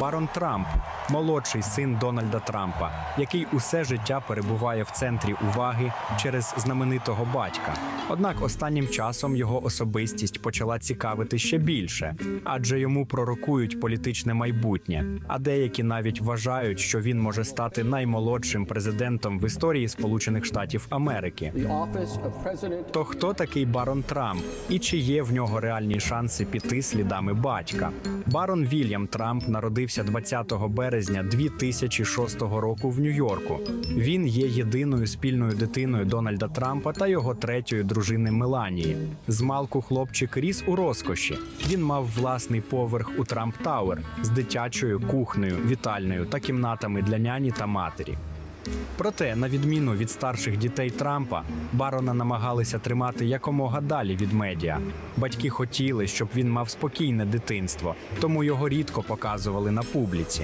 Барон Трамп, молодший син Дональда Трампа, який усе життя перебуває в центрі уваги через знаменитого батька. Однак останнім часом його особистість почала цікавити ще більше, адже йому пророкують політичне майбутнє. А деякі навіть вважають, що він може стати наймолодшим президентом в історії Сполучених Штатів Америки. То хто такий барон Трамп і чи є в нього реальні шанси піти слідами батька? Барон Вільям Трамп народився 20 березня 2006 року в Нью-Йорку. Він є єдиною спільною дитиною Дональда Трампа та його третьої дружини Меланії. Змалку хлопчик ріс у розкоші. Він мав власний поверх у Трамп Тауер з дитячою кухнею, вітальнею та кімнатами для няні та матері. Проте, на відміну від старших дітей Трампа, барона намагалися тримати якомога далі від медіа. Батьки хотіли, щоб він мав спокійне дитинство, тому його рідко показували на публіці.